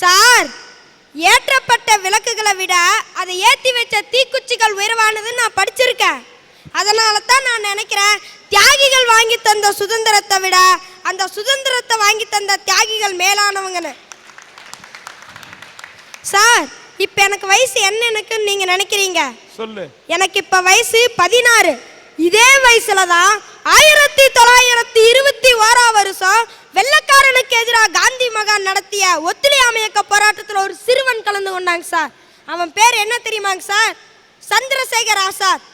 Sir ஏற்றப்பட்ட விளக்குகளை விட அதை ஏற்றி வச்ச தீக்குச்சிகள் உயர்வானதுன்னு நான் படிச்சிருக்கேன். அதனால தான் நான் நினைக்கிறேன் தியாகிகள் வாங்கி தந்த சுதந்திரத்தை விட அந்த சுதந்திரத்தை வாங்கி தந்த தியாகிகள் மேலானவங்கன்னு. சார் இப்போ எனக்கு வயசு என்ன எனக்குன்னு நீங்கள் நினைக்கிறீங்க? சொல்லு. எனக்கு இப்ப வயசு பதினாறு. இதே வயசுல தான் ஆயிரத்தி தொள்ளாயிரத்தி இருபத்தி ஓராம் வருஷம் வெள்ளக்காரனுக்கு எதிராக காந்தி மகான் நடத்திய ஒத்துழையாமை இயக்க போராட்டத்தில் ஒரு சிறுவன் கலந்து கொண்டாங்க சார். அவன் பேர் என்ன தெரியுமாங்க சார்? சந்திரசேகர் ஆசாத்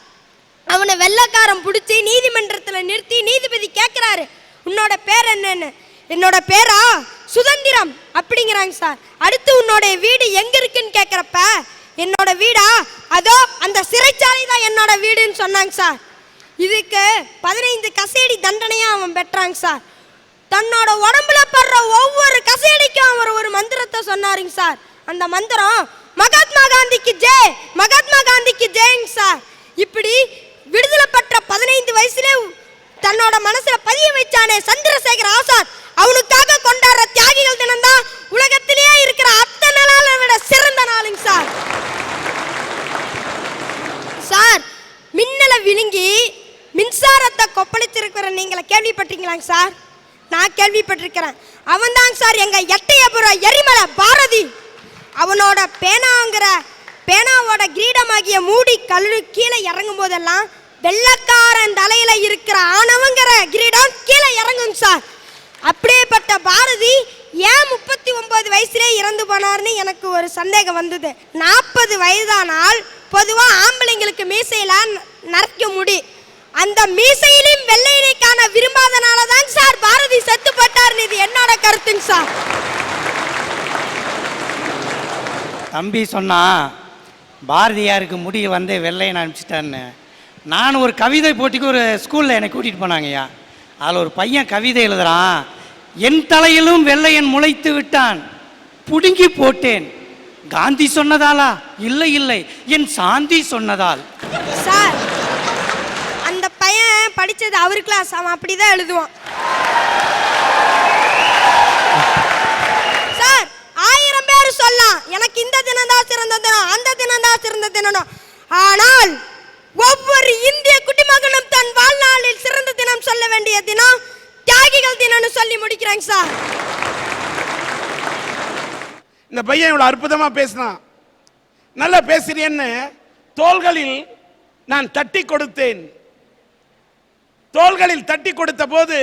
அவனை வெள்ளக்காரன் பிடிச்சி நீதிமன்றத்தில் நிறுத்தி நீதிபதி கேட்குறாரு உன்னோட பேர் என்னன்னு? என்னோட பேரா? சுதந்திரம் அப்படிங்கிறாங்க சார். அடுத்து உன்னோட வீடு எங்க இருக்குன்னு கேட்குறப்ப என்னோட வீடா? அதோ அந்த சிறைச்சாலை தான் என்னோட வீடுன்னு சொன்னாங்க சார். இதுக்கு பதினைந்து கசேடி தண்டனையா அவன் பெற்றாங்க சார். தன்னோட உடம்புல படுற ஒவ்வொரு கசேடிக்கும் அவர் ஒரு மந்திரத்தை சொன்னாருங்க சார். அந்த மந்திரம் மகாத்மா காந்திக்கு ஜெய் மகாத்மா காந்திக்கு ஜெயங்க சார். இப்படி விடுதலை பெற்ற பதினைந்து வயசுல தன்னோட மனசுல பதிய வச்சானே சந்திரசேகர் ஆசாத். அவனுக்காக கொண்டாடுற தியாகிகள் தினம் தான் உலகத்திலேயே இருக்கிற அத்தனை நாளை விட சிறந்த நாளுங்க சார் சார் மின்னலை விழுங்கி மின்சாரத்தை நீங்களை கேள்விப்பட்டீங்களாங்க சார்? நான் கேள்விப்பட்டிருக்கிறேன். அவன்தாங்க சார் எங்கள் எட்டயபுரம் எரிமலை பாரதி. அவனோட பேனாங்கிற பேனாவோட கிரீடமாகிய மூடி கல்லு கீழே இறங்கும் போதெல்லாம் வெள்ளக்காரன் தலையில இருக்கிற ஆணவங்கிற கிரீடம் கீழே இறங்குங்க சார். அப்படியேப்பட்ட பாரதி ஏன் முப்பத்தி ஒன்பது வயசுலே இறந்து போனார்னு எனக்கு ஒரு சந்தேகம் வந்தது. நாற்பது வயதானால் பொதுவாக ஆம்பளைங்களுக்கு மீசையில் நரைக்க முடி. அந்த மீசையிலும் வெள்ளையினை காண விரும்பாதனால தான் சார் பாரதி செத்து போட்டார்னு இது என்னோட கருத்துங்க சார். தம்பி சொன்னா பாரதியாருக்கு முடி வந்து வெள்ளையன் அனுப்பிச்சிட்டான்னு. நான் ஒரு கவிதை போட்டிக்கு ஒரு ஸ்கூலில் என்னை கூட்டிகிட்டு போனாங்கய்யா. அதில் ஒரு பையன் கவிதை எழுதுறான். என் தலையிலும் வெள்ளையன் முளைத்து விட்டான். புடுங்கி போட்டேன். காந்தி சொன்னதாலா? இல்லை இல்லை. என் சாந்தி சொன்னதால். சார் பையன் படிச்சது அவர் கிளாஸ் அவன் அப்படிதான் எழுதுவான். சார் ஆயிரம் பேர் சொல்லலாம். எனக்கு இந்த தினம் தான் சிறந்த தினம் அந்த தினம் தான் சிறந்த தினம் ஆனால் ஒவ்வொரு இந்திய குடிமகனும் தன் வாழ்நாளில் சிறந்த தினம் சொல்ல வேண்டிய தினம் தியாகிகள் தினம்னு சொல்லி முடிக்கிறேங்க சார் இந்த பையன் இவ்வளவு அற்புதமா பேசினான். நல்லா பேசுறியன்னு தோள்களில் நான் தட்டி கொடுத்தேன். தோள்களில் தட்டி கொடுத்த போது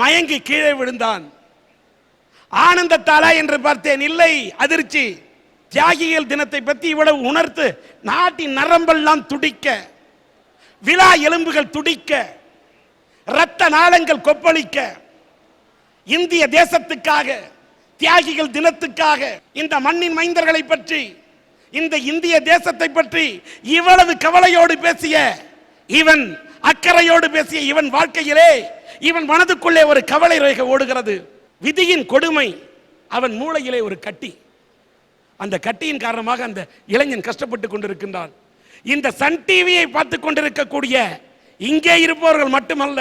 மயங்கி கீழே விழுந்தான். ஆனந்தத்தாலா என்று பார்த்தேன் இல்லை அதிர்ச்சி. தியாகிகள் தினத்தை பற்றி இவ்வளவு உணர்த்து நாட்டின் நரம்பெல்லாம் துடிக்க விழா எலும்புகள் துடிக்க இரத்த நாளங்கள் கொப்பளிக்க இந்திய தேசத்துக்காக தியாகிகள் தினத்துக்காக இந்த மண்ணின் மைந்தர்களை பற்றி இந்த இந்திய தேசத்தை பற்றி இவ்வளவு கவலையோடு பேசிய இவன் அக்கறையோடு பேசிய இவன் வாழ்க்கையிலே இவன் மனதுக்குள்ளே ஒரு கவலை ரேகை ஓடுகிறது. விதியின் கொடுமை அவன் மூளையிலே ஒரு கட்டி. அந்த கட்டியின் காரணமாக அந்த இளைஞன் கஷ்டப்பட்டு கொண்டிருக்கின்றான். இந்த சன் டிவியை பார்த்து கொண்டிருக்கக்கூடிய இங்கே இருப்பவர்கள் மட்டுமல்ல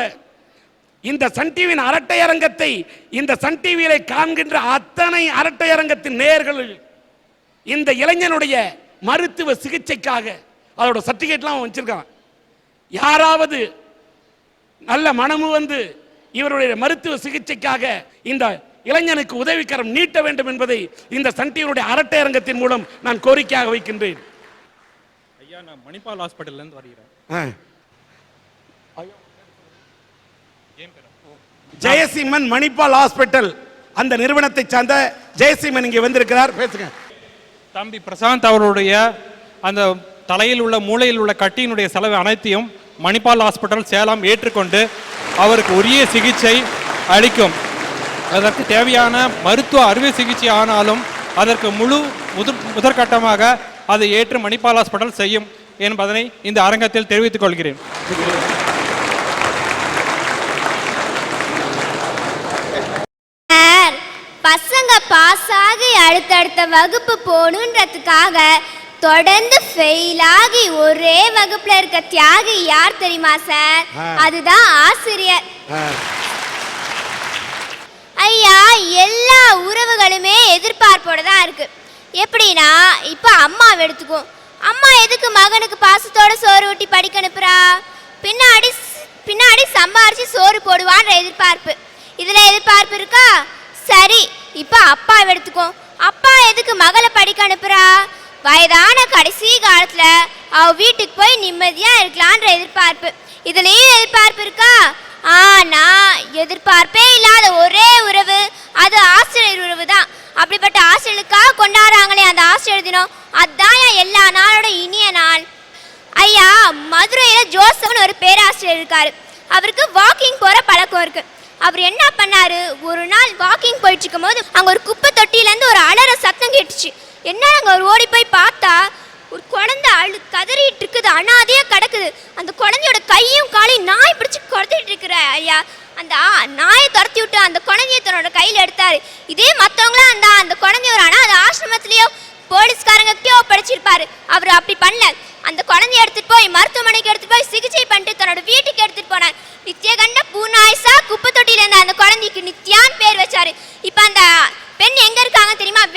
இந்த சன் டிவியின் அரட்டை அரங்கத்தை இந்த சன் டிவியிலே காண்கின்ற அத்தனை அரட்டை அரங்கத்தின் நேயர்களில் இந்த இளைஞனுடைய மருத்துவ சிகிச்சைக்காக அதோட சர்டிஃபிகேட்லாம் அவன் வச்சிருக்கான். யாராவது நல்ல மனமு வந்து இவருடைய மருத்துவ சிகிச்சைக்காக இந்த இளைஞனுக்கு உதவிக்கரம் நீட்ட வேண்டும் என்பதை இந்த சன் டிவியினுடைய அரட்டை அரங்கத்தின் மூலம் நான் கோரிக்கையாக வைக்கின்றேன். ஐயா நான் மணிப்பால் ஹாஸ்பிட்டல்லேருந்து வருகிறேன். ஆ. ஜெயசிம்மன் மணிப்பால் ஹாஸ்பிட்டல் அந்த நிறுவனத்தை சார்ந்த ஜெயசிம்மன் இங்கே வந்திருக்கிறார். பேசுங்க. தம்பி பிரசாந்த் அவருடைய அந்த தலையில் உள்ள மூளையில் உள்ள கட்டியினுடைய செலவு அனைத்தையும் மணிப்பால் ஹாஸ்பிட்டல் சேலம் ஏற்றுக்கொண்டு அவருக்கு உரிய சிகிச்சை அளிக்கும். அதற்கு தேவையான மருத்துவ அறுவை சிகிச்சை ஆனாலும் அதற்கு முழு முதற் முதற்கட்டமாக அதை ஏற்று மணிப்பால் ஹாஸ்பிட்டல் செய்யும் என்பதனை இந்த அரங்கத்தில் தெரிவித்துக் கொள்கிறேன். பசங்க பாஸ் ஆகி அடுத்தடுத்த வகுப்பு போகணுன்றதுக்காக தொடர்ந்து ஃபெயில் ஆகி ஒரே வகுப்புல இருக்க தியாகி யார் தெரியுமா சார். அதுதான் ஆசிரியர். ஐயா எல்லா உறவுகளுமே எதிர்பார்ப்போட தான் இருக்கு. எப்படின்னா இப்போ அம்மாவை எடுத்துக்கோ அம்மா எதுக்கு மகனுக்கு பாசத்தோட சோறு ஊட்டி படிக்க அனுப்புறா? பின்னாடி பின்னாடி சம்பாரிச்சு சோறு போடுவான்ற எதிர்பார்ப்பு. இதுல எதிர்பார்ப்பு இருக்கா? சரி இப்போ அப்பாவை எடுத்துக்கோ அப்பா எதுக்கு மகளை படிக்க அனுப்புறா? வயதான கடைசி காலத்துல அவ வீட்டுக்கு போய் நிம்மதியா இருக்கலான்ற எதிர்பார்ப்பு. இதுலயும் எதிர்பார்ப்பு இருக்கா? ஆனா எதிர்பார்ப்பே இல்லாத ஒரே உறவு அது ஆசிரியர் உறவு தான் அப்படிப்பட்ட ஆசிரியர்களுக்காக கொண்டாடுறாங்களே அந்த ஆசிரியர் தினம். அதான் என் எல்லா நாளோட இனிய நாள். ஐயா மதுரையில ஜோசப்னு ஒரு பேராசிரியர் இருக்காரு. அவருக்கு வாக்கிங் போற பழக்கம் இருக்கு. அவர் என்ன பண்ணாரு? ஒரு நாள் வாக்கிங் போயிட்டு இருக்கும் போது அங்க ஒரு குப்பை தொட்டியிலேருந்து ஒரு அலற சத்தம் கேட்டுச்சு. என்ன அங்கே அவர் ஓடி போய் பார்த்தா ஒரு குழந்தை அழு கதறிட்டு இருக்குது அனாதையாக கிடக்குது. அந்த குழந்தையோட கையும் காலையும் நாய் பிடிச்சி குறைச்சிட்டு இருக்கிற ஐயா. அந்த ஆ- நாயை துரத்தி விட்டு அந்த குழந்தைய தன்னோட கையில் எடுத்தார். இதே மற்றவங்களாம் அந்த அந்த குழந்தைய ஒரு ஆனா ஆசிரமத்துலேயோ போலீஸ்காரங்க கிட்டயோ படிச்சிருப்பாரு. அவர் அப்படி பண்ணல. அந்த குழந்தைய எடுத்துட்டு போய் மருத்துவமனைக்கு எடுத்துட்டு போய் சிகிச்சை பண்ணிட்டு தன்னோட வீட்டுக்கு எடுத்துட்டு போனார். நித்யகண்ட பூநாயசா குப்பை தொட்டியில இருந்த அந்த குழந்தைக்கு நித்யான்னு பேர் வச்சாரு. இப்போ அந்த பெண் எங்க இருக்கா?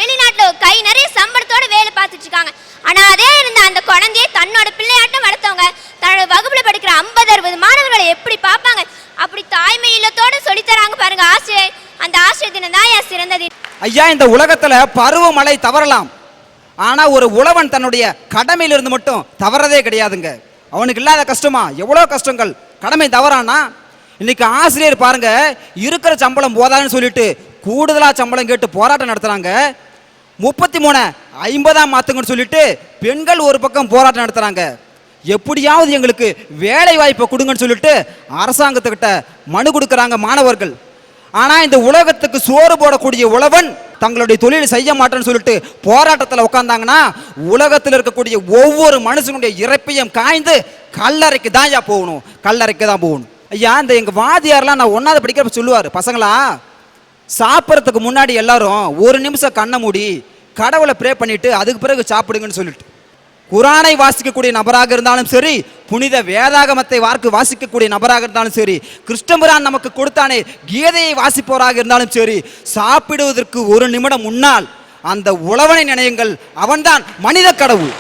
வெளிநாட்டுல கை நிறைய சம்பளத்தோட வேலை பார்த்துட்டு இருக்காங்க. ஆனா அதே இருந்த அந்த குழந்தைய தன்னோட பிள்ளையாட்டம் வளர்த்தவங்க தன்னோட வகுப்புல படிக்கிற ஐம்பது அறுபது மாணவர்களை எப்படி பார்ப்பாங்க? அப்படி தாய்மை இல்லத்தோட சொல்லித்தராங்க பாருங்க ஆசிரியர். அந்த ஆசிரியர் தினம் தான் என் சிறந்தது. ஐயா இந்த உலகத்துல பருவமழை தவறலாம். ஆனா ஒரு உழவன் தன்னுடைய கடமையிலிருந்து மட்டும் தவறதே கிடையாதுங்க. அவனுக்கு இல்லாத கஷ்டமா? எவ்வளோ கஷ்டங்கள்? கடமை தவறானா? இன்னைக்கு ஆசிரியர் பாருங்க இருக்கிற சம்பளம் போதாதுன்னு சொல்லிட்டு கூடுதலா சம்பளம் கேட்டு போராட்டம் நடத்துறாங்க. முப்பத்தி மூணு ஐம்பதாம் மாற்றுங்கன்னு சொல்லிட்டு பெண்கள் ஒரு பக்கம் போராட்டம் நடத்துகிறாங்க எப்படியாவது எங்களுக்கு வேலை வாய்ப்பை கொடுங்கன்னு சொல்லிட்டு அரசாங்கத்துக்கிட்ட மனு கொடுக்குறாங்க மாணவர்கள். ஆனால் இந்த உலகத்துக்கு சோறு போடக்கூடிய உழவன் தங்களுடைய தொழில் செய்ய மாட்டேன்னு சொல்லிட்டு போராட்டத்தில் உட்காந்தாங்கன்னா உலகத்தில் இருக்கக்கூடிய ஒவ்வொரு மனுஷனுடைய இறப்பையும் காய்ந்து கல்லறைக்கு தான் ஐயா போகணும். கல்லறைக்கு தான் போகணும். ஐயா இந்த எங்கள் வாதியார்லாம் நான் ஒன்றாவது படிக்கிறப்ப சொல்லுவார் பசங்களா சாப்பிட்றதுக்கு முன்னாடி எல்லாரும் ஒரு நிமிஷம் கண்ணை மூடி கடவுளை ப்ரே பண்ணிவிட்டு அதுக்கு பிறகு சாப்பிடுங்கன்னு சொல்லிட்டு. குரானை வாசிக்கக்கூடிய நபராக இருந்தாலும் சரி புனித வேதாகமத்தை வார்க்கு வாசிக்கக்கூடிய நபராக இருந்தாலும் சரி கிருஷ்ணபுரான் நமக்கு கொடுத்தானே கீதையை வாசிப்பவராக இருந்தாலும் சரி சாப்பிடுவதற்கு ஒரு நிமிடம் முன்னால் அந்த உழவனை நினையுங்கள் அவன்தான் மனித கடவுள்.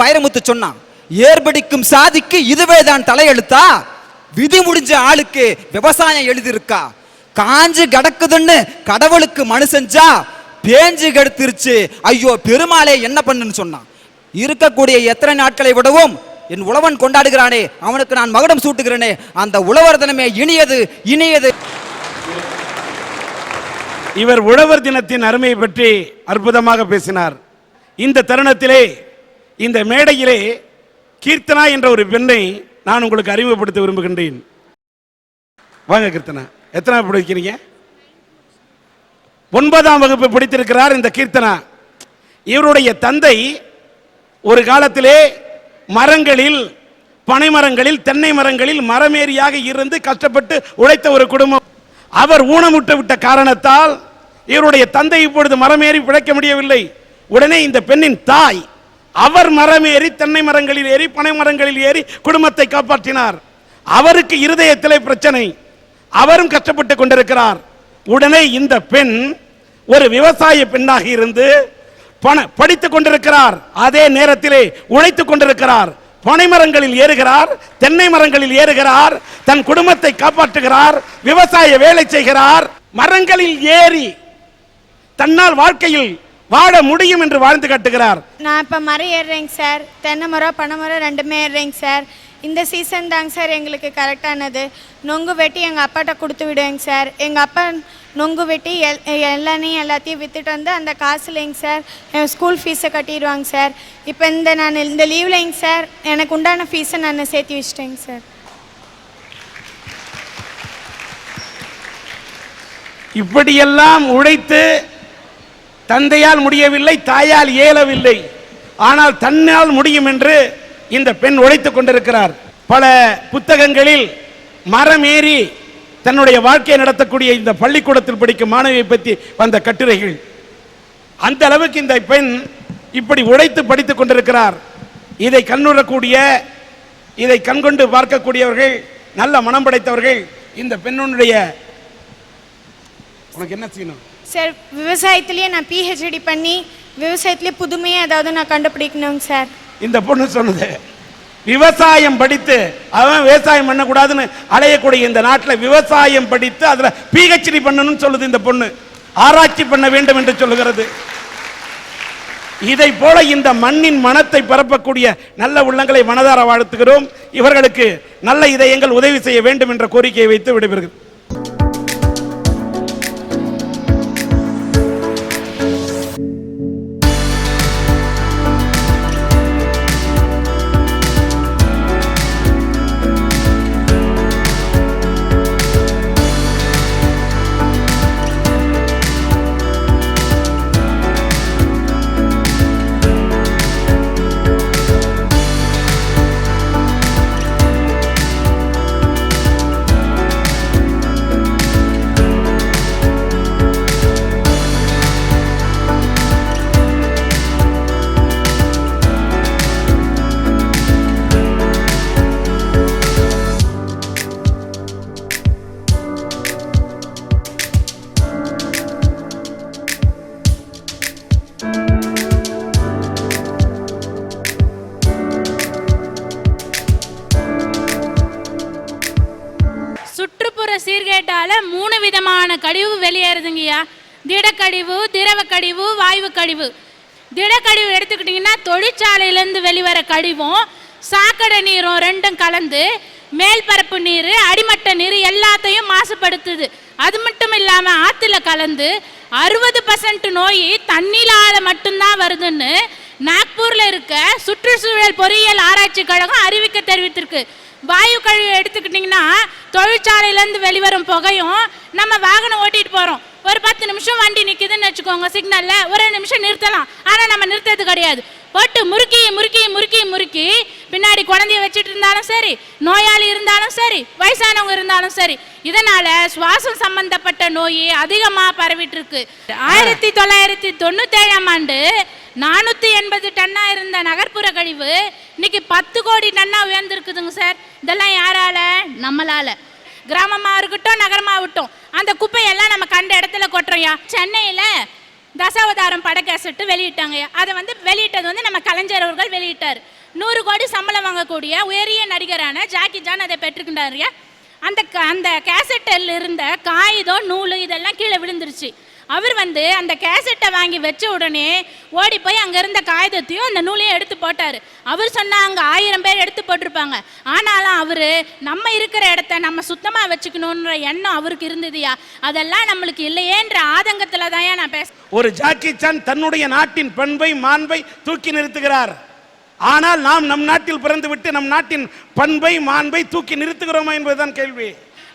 வைரமுத்து சொன்னான் ஏர்படிக்கும் சாதிக்கு இதுவே தான் தலையெழுத்தா? விதி முடிஞ்ச ஆளுக்கு விவசாயம் எழுதியிருக்கா? காஞ்சு கிடக்குதுன்னு கடவுளுக்கு மனு செஞ்சா பேஞ்சு கெடுத்துருச்சு. ஐயோ பெருமாளே என்ன பண்ணுன்னு சொன்னான். இருக்கக்கூடிய எத்தனை நாட்களை விடவும் என் உழவன் கொண்டாடுகிறானே அவனுக்கு நான் மகுடம் சூட்டுகிறேனே அந்த உழவர் தினமே இனியது இனியது. இவர் உழவர் தினத்தின் அருமையை பற்றி அற்புதமாக பேசினார். இந்த தருணத்திலே இந்த மேடையிலே கீர்த்தனா என்ற ஒரு பெண்ணை நான் உங்களுக்கு அறிமுகப்படுத்த விரும்புகின்றேன். வாங்க கீர்த்தனா. எத்தனை படிக்கிறீங்க? ஒன்பதாம் வகுப்பு படித்திருக்கிறார் இந்த கீர்த்தனா. இவருடைய தந்தை ஒரு காலத்திலே மரங்களில் பனைமரங்களில் தென்னை மரங்களில் மரமேறியாக இருந்து கஷ்டப்பட்டு உழைத்த ஒரு குடும்பம். அவர் ஊனமுட்டு விட்ட காரணத்தால் இவருடைய தந்தை இப்பொழுது மரமேறி பிழைக்க முடியவில்லை. உடனே இந்த பெண்ணின் தாய் அவர் மரமேறி தென்னை மரங்களில் ஏறி பனை மரங்களில் ஏறி குடும்பத்தை காப்பாற்றினார். அவருக்கு இருதயத்திலே பிரச்சனை. அவரும் கஷ்டப்பட்டு கொண்டிருக்கிறார். உடனே இந்த பெண் ஒரு விவசாய பெண்ணாக இருந்து பண படித்துக் கொண்டிருக்கிறார். அதே நேரத்திலே உழைத்துக் கொண்டிருக்கிறார். பனை மரங்களில் ஏறுகிறார் தென்னை மரங்களில் ஏறுகிறார் தன் குடும்பத்தை காப்பாற்றுகிறார் விவசாய வேலை செய்கிறார். மரங்களில் ஏறி தன்னால் வாழ்க்கையில் வாழ முடியும் என்று வாழ்ந்து காட்டுகிறார். நான் இப்போ மரம் ஏறுறேங்க சார். தென்னை மரம் பனை மரம் ரெண்டுமே ஏறுறேங்க சார். இந்த சீசன் தாங்க சார் எங்களுக்கு கரெக்டானது நொங்கு வெட்டி எங்கள் அப்பாட்ட கொடுத்து விடுவேங்க சார் எங்கள் அப்பா நொங்கு வெட்டி எல் எல்லானையும் எல்லாத்தையும் விற்றுட்டு வந்து அந்த காசுலேங்க சார் என் ஸ்கூல் ஃபீஸை கட்டிடுவாங்க சார் இப்போ இந்த நான் இந்த லீவ்லேங்க சார் எனக்கு உண்டான ஃபீஸை நான் சேர்த்து வச்சிட்டேங்க சார் இப்படியெல்லாம் உழைத்து தந்தையால் முடியவில்லை தாயால் இயலவில்லை ஆனால் தன்னால் முடியும் என்று இந்த பெண் உழைத்துக் கொண்டிருக்கிறார். பல புத்தகங்களில் மரம் ஏறி தன்னுடைய வாழ்க்கையை நடத்தக்கூடிய இந்த பள்ளிக்கூடத்தில் படிக்கும் மாணவியை பற்றி வந்த கட்டுரைகள். அந்த அளவுக்கு இந்த பெண் இப்படி உழைத்து படித்துக் கொண்டிருக்கிறார். இதை கண்ணுறக்கூடிய இதை கண்கொண்டு பார்க்கக்கூடியவர்கள் நல்ல மனம் படைத்தவர்கள் இந்த பெண்ணுடைய உனக்கு என்ன செய்யணும்? சார் விவசாயத்திலேயே நான் பிஹெச்டி பண்ணி விவசாயத்திலே புதுமையாக ஏதாவது நான் கண்டுபிடிக்கணுங்க சார் இந்த பொண்ணு சொன்னது. விவசாயம் படித்து அவன் விவசாயம் பண்ணக்கூடாதுன்னு அலையக்கூடிய இந்த நாட்டில் விவசாயம் படித்து அதுல பிஹெச்டி பண்ணணும்னு சொல்லுது இந்த பொண்ணு. ஆராய்ச்சி பண்ண வேண்டும் என்று சொல்லுகிறது. இதை போல இந்த மண்ணின் மனத்தை பரப்பக்கூடிய நல்ல உள்ளங்களை மனதார வாழ்த்துகிறோம். இவர்களுக்கு நல்ல இதயங்கள் உதவி செய்ய வேண்டும் என்ற கோரிக்கையை வைத்து விடைபெறுகிறேன். விதமான கழிவு வெளியேறுதுங்கய்யா. திடக்கழிவு திரவ கழிவு வாயு கழிவு திடக்கழிவு எடுத்துக்கிட்டிங்கன்னா தொழிற்சாலையிலேருந்து வெளிவர கழிவும் சாக்கடை நீரும் ரெண்டும் கலந்து மேல்பரப்பு நீர் அடிமட்ட நீர் எல்லாத்தையும் மாசுபடுத்துது. அது மட்டும் இல்லாமல் ஆற்றுல கலந்து அறுபது பர்சன்ட் நோய் தண்ணிலால மட்டும்தான் வருதுன்னு நாக்பூரில் இருக்க சுற்றுச்சூழல் பொறியியல் ஆராய்ச்சி கழகம் அறிவிக்க தெரிவித்திருக்கு. வாயு கழிவு எடுத்துக்கிட்டிங்கன்னா தொழிற்சாலையிலேருந்து வெளிவரும் புகையும் நம்ம வாகனம் ஓட்டிட்டு போகிறோம் ஒரு பத்து நிமிஷம் வண்டி நிற்குதுன்னு வச்சுக்கோங்க சிக்னலில் ஒரு நிமிஷம் நிறுத்தலாம். ஆனால் நம்ம நிறுத்துறது கிடையாது. போட்டு முறுக்கி முறுக்கி முறுக்கி முறுக்கி பின்னாடி குழந்தைய வச்சுட்டு இருந்தாலும் சரி நோயாளி இருந்தாலும் சரி வயசானவங்க இருந்தாலும் சரி இதனால சுவாசம் சம்பந்தப்பட்ட நோய் அதிகமாக பரவிட்டு இருக்கு ஆயிரத்தி தொள்ளாயிரத்தி தொண்ணூத்தேழாம் ஆண்டு நானூற்றி எண்பது டன்னா இருந்த நகர்ப்புற கழிவு இன்னைக்கு பத்து கோடி டன்னா உயர்ந்திருக்குதுங்க சார். இதெல்லாம் யாரால? நம்மளால. கிராமமாக இருக்கட்டும் நகரமாகட்டும் அந்த குப்பையெல்லாம் நம்ம கண்ட இடத்துல கொட்டுறோம்யா சென்னையில் தசாவதாரம் பட கேசட்டு வெளியிட்டாங்கய்யா அதை வந்து வெளியிட்டது வந்து நம்ம கலைஞர் அவர்கள் வெளியிட்டார். நூறு கோடி சம்பளம் வாங்கக்கூடிய உயரிய நடிகரான ஜாக்கி ஜான் அதை பெற்றுக்கிட்டாருயா அந்த க- அந்த கேசட்டில் இருந்த காகிதம் நூல் இதெல்லாம் கீழே விழுந்துருச்சு. அவர் வந்து அந்த கேசட்டை வாங்கி வச்ச உடனே ஓடி போய் அங்கே இருந்த காகிதத்தையும் அந்த நூலையும் எடுத்து போட்டார். அவர் சொன்னால் அங்கே ஆயிரம் பேர் எடுத்து போட்டிருப்பாங்க. ஆனாலும் அவர் நம்ம இருக்கிற இடத்த நம்ம சுத்தமாக வச்சுக்கணுன்ற எண்ணம் அவருக்கு இருந்ததுயா? அதெல்லாம் நம்மளுக்கு இல்லையேன்ற ஆதங்கத்தில் தான் நான் பேச ஒரு ஜாக்கி சான் தன்னுடைய நாட்டின் பண்பை மாண்பை தூக்கி நிறுத்துகிறார். ஆனால் நாம் நம் நாட்டில் பிறந்துவிட்டு நம் நாட்டின் பண்பை மாண்பை தூக்கி நிறுத்துகிறோமா என்பதுதான் கேள்வி.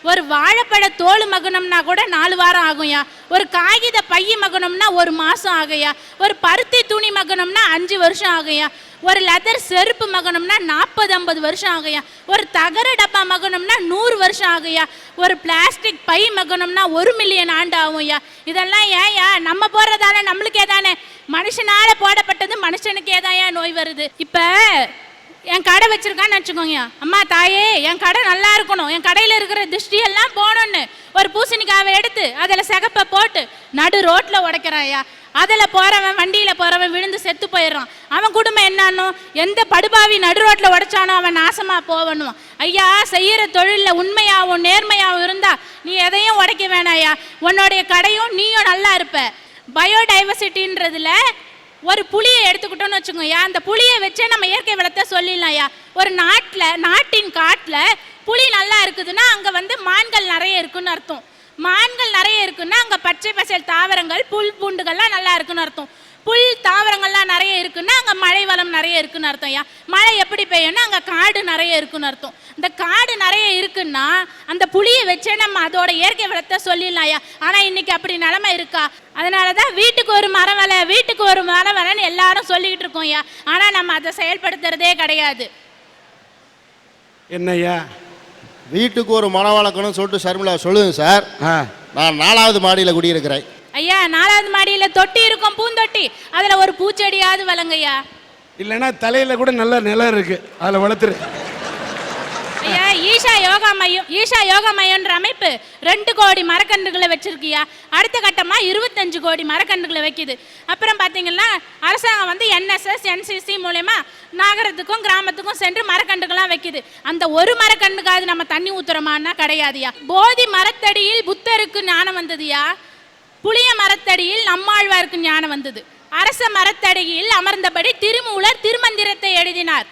ஒரு வாழைப்பழ தோல் மகனம்னா கூட நாலு வாரம் ஆகும்யா. ஒரு காகித பைய மகனம்னா ஒரு மாதம் ஆகுயா ஒரு பருத்தி துணி மகனம்னா அஞ்சு வருஷம் ஆகுயா ஒரு லெதர் செருப்பு மகனம்னா நாற்பது ஐம்பது வருஷம் ஆகுயா ஒரு தகர டப்பா மகனம்னா நூறு வருஷம் ஆகுயா ஒரு பிளாஸ்டிக் பை மகனம்னா ஒரு மில்லியன் ஆண்டு ஆகும்யா. இதெல்லாம் ஏன்யா? நம்ம போடுறதால நம்மளுக்கே தானே. மனுஷனால போடப்பட்டது மனுஷனுக்கே தான் ஏன் நோய் வருது. இப்போ என் கடை வச்சிருக்கான்னு வச்சுக்கோங்க அம்மா தாயே என் கடை நல்லா இருக்கணும். என் கடையில் இருக்கிற திருஷ்டி எல்லாம் போகணும்னு. ஒரு பூசணிக்காவை எடுத்து அதில் சிகப்பை போட்டு நடு ரோட்டில் உடைக்கிறான்யா அதில் போகிறவன் வண்டியில் போகிறவன் விழுந்து செத்து போயிடுறான். அவன் குடும்பம் என்னன்னு எந்த படுபாவி நடு ரோட்டில் உடைச்சானோ அவன் நாசமாக போகணும் ஐயா செய்கிற தொழிலில் உண்மையாகவும் நேர்மையாகவும் இருந்தால் நீ எதையும் உடைக்க வேணாயா உன்னுடைய கடையும் நீயும் நல்லா இருப்ப. பயோடைவர்சிட்டின்றதுல ஒரு புளியை எடுத்துக்கிட்டோம்னு வச்சுக்கோயா அந்த புளியை வச்சே நம்ம இயற்கை வளத்தை சொல்லிடலாம்யா ஒரு நாட்டில் நாட்டின் காட்டில் புளி நல்லா இருக்குதுன்னா அங்கே வந்து மான்கள் நிறைய இருக்குன்னு அர்த்தம். மான்கள் நிறைய இருக்குன்னா அங்கே பச்சை பசேல் தாவரங்கள் புல் பூண்டுகள்லாம் நல்லா இருக்குன்னு அர்த்தம். புல் தாவரங்கள்லாம் நிறைய இருக்குன்னா அங்கே மழை வளம் நிறைய இருக்குன்னு அர்த்தம் ஐயா. மழை எப்படி பெய்யும்னா அங்கே காடு நிறைய இருக்குன்னு அர்த்தம். இந்த காடு நிறைய இருக்குன்னா அந்த புளியை வச்சே நம்ம அதோட இயற்கை வளத்தை சொல்லிடலாம் ஐயா. ஆனால் இன்னைக்கு அப்படி நிலமை இருக்கா? அதனால தான் வீட்டுக்கு ஒரு மரம் வலை வீட்டுக்கு ஒரு மரம் வலைன்னு எல்லாரும் சொல்லிக்கிட்டு இருக்கோம் ஐயா. ஆனால் நம்ம அதை செயல்படுத்துறதே கிடையாது. என்னய்யா? வீட்டுக்கு ஒரு மரம் வளர்க்கணும்னு சொல்லிட்டு ஷர்மிளா சொல்லுங்க சார். ஆ. நான் நாலாவது மாடியில் குடியிருக்கிறேன். ஐயா நாலாவது மாடியில தொட்டி இருக்கும் பூந்தொட்டி. அதுல ஒரு பூச்செடியாவது வளங்கய்யா இல்லைன்னா தலையில கூட நல்ல நிலம் இருக்கு. அதில் வளர்த்துரு. ஐயா ஈஷா யோகா மையம் ஈஷா யோகா மையம்ன்ற அமைப்பு ரெண்டு கோடி மரக்கன்றுகளை வச்சிருக்கியா அடுத்த கட்டமா இருபத்தஞ்சு கோடி மரக்கன்றுகளை வைக்குது. அப்புறம் பாத்தீங்கன்னா அரசாங்கம் வந்து என்எஸ்எஸ் என்சிசி மூலயமா நகரத்துக்கும் கிராமத்துக்கும் சென்று மரக்கன்றுகள்லாம் வைக்குது. அந்த ஒரு மரக்கன்றுக்காவது நம்ம தண்ணி ஊத்துறோமான்னா கிடையாதுயா போதி மரத்தடியில் புத்தருக்கு ஞானம் வந்ததுயா புளிய மரத்தடியில் நம்மாழ்வாருக்கு ஞானம் வந்தது. அரச மரத்தடியில் அமர்ந்தபடி திருமூலர் திருமந்திரத்தை எழுதினார்.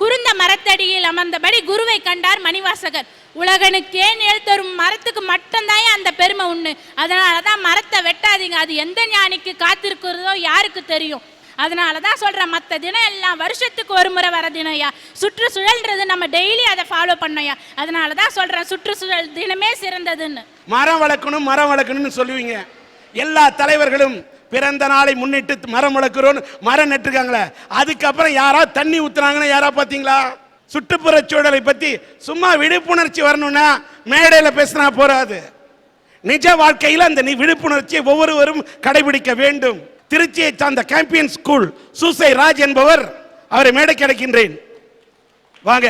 குருந்த மரத்தடியில் அமர்ந்தபடி குருவை கண்டார் மணிவாசகர். உலகனுக்கே நிழல் தரும் மரத்துக்கு மட்டும்தான் அந்த பெருமை உண்டு. அதனால தான் மரத்தை வெட்டாதீங்க. அது எந்த ஞானிக்கு காத்திருக்கிறதோ யாருக்கு தெரியும்? அதனால தான் சொல்கிறேன் மற்ற தினம் எல்லாம் வருஷத்துக்கு ஒரு முறை வர தினம்யா சுற்றுச்சூழல்ன்றது நம்ம டெய்லி அதை ஃபாலோ பண்ணோம்யா அதனால தான் சொல்கிறேன் சுற்றுச்சூழல் தினமே சிறந்ததுன்னு. மரம் வளர்க்கணும் மரம் வளர்க்கணும்னு சொல்லுவீங்க. எல்லா தலைவர்களும் பிறந்த நாளை முன்னிட்டு மரம் வளர்க்குறோன்னு மரம் நட்டுருக்காங்களே. அதுக்கப்புறம் யாரா தண்ணி ஊற்றுனாங்கன்னு யாரா பார்த்தீங்களா? சுற்றுப்புற சூழலை பற்றி சும்மா விழிப்புணர்ச்சி வரணும்னா மேடையில் பேசினா போராது நிஜ வாழ்க்கையில் அந்த நீ விழிப்புணர்ச்சியை ஒவ்வொருவரும் கடைபிடிக்க வேண்டும். திருச்சியை சார்ந்த கேம்பியன் ஸ்கூல் சூசை ராஜ் என்பவர் அவரை மேடை கிடைக்கின்றேன் வாங்க.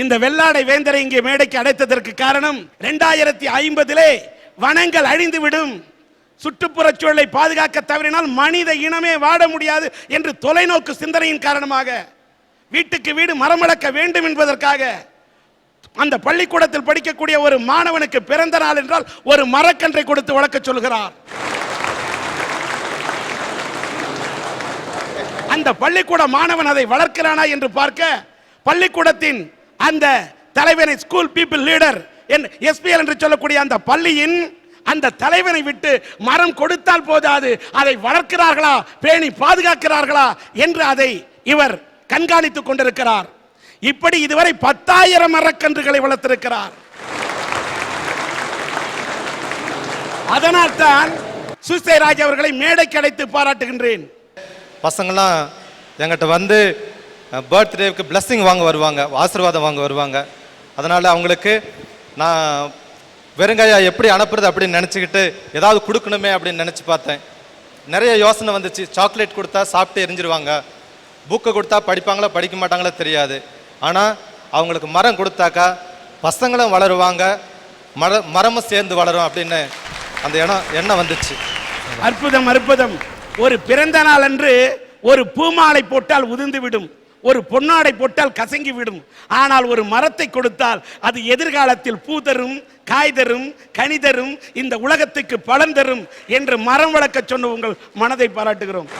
இந்த வெள்ளாடை வேந்தரை இங்கே மேடைக்கு அடைத்ததற்கு காரணம் ரெண்டாயிரத்தி ஐம்பதிலே வனங்கள் அழிந்துவிடும். சுற்றுப்புற சூழலை பாதுகாக்க தவறினால் மனித இனமே வாட முடியாது என்று தொலைநோக்கு சிந்தனையின் காரணமாக. வீட்டுக்கு வீடு மரமளக்க வேண்டும் என்பதற்காக அந்த பள்ளிக்கூடத்தில் படிக்கக்கூடிய ஒரு மாணவனுக்கு பிறந்த நாள் என்றால் ஒரு மரக்கன்றை கொடுத்து வளர்க்க சொல்கிறார். அந்த பள்ளிக்கூட மாணவன் அதை வளர்க்கிறானா என்று பார்க்க பள்ளிக்கூடத்தின் அந்த தலைவனை ஸ்கூல் பீப்புள் லீடர் எஸ்பிஎல் என்று சொல்லக்கூடிய அந்த பள்ளியின் அந்த தலைவனை விட்டு மரம் கொடுத்தால் போதாது. அதை வளர்க்கிறார்களா? பேணி பாதுகாக்கிறார்களா? என்று அதை இவர் கண்காணித்துக் கொண்டிருக்கிறார். இப்படி இதுவரை பத்தாயிரம் மரக்கன்றுகளை வளர்த்திருக்கிறார். அதனால் தான் சுசை ராஜ் அவர்களை மேடை கிடைத்து பாராட்டுகின்றேன். பசங்களாம் எங்கிட்ட வந்து பர்த்டேவுக்கு பிளஸ்ஸிங் வாங்க வருவாங்க ஆசீர்வாதம் வாங்க வருவாங்க. அதனால் அவங்களுக்கு நான் வெறுங்கையா எப்படி அனுப்புறது அப்படின்னு நினச்சிக்கிட்டு ஏதாவது கொடுக்கணுமே அப்படின்னு நினச்சி பார்த்தேன். நிறைய யோசனை வந்துச்சு. சாக்லேட் கொடுத்தா சாப்பிட்டு எரிஞ்சிருவாங்க. புக்கை கொடுத்தா படிப்பாங்களா படிக்க மாட்டாங்களோ தெரியாது. ஆனால் அவங்களுக்கு மரம் கொடுத்தாக்கா பசங்களும் வளருவாங்க மர மரமும் சேர்ந்து வளரும் அப்படின்னு அந்த எண்ணம் எண்ணம் வந்துச்சு. அற்புதம் அற்புதம். ஒரு பிறந்த நாள் அன்று ஒரு பூமாலை போட்டால் உதிர்ந்து விடும். ஒரு பொன்னாடை போட்டால் கசங்கி விடும். ஆனால் ஒரு மரத்தை கொடுத்தால் அது எதிர்காலத்தில் பூ தரும் காய் தரும் கனி தரும் இந்த உலகத்துக்கு பலன் தரும் என்று மரம் வளர்க்க சொன்ன உங்கள் மனதை பாராட்டுகிறோம்.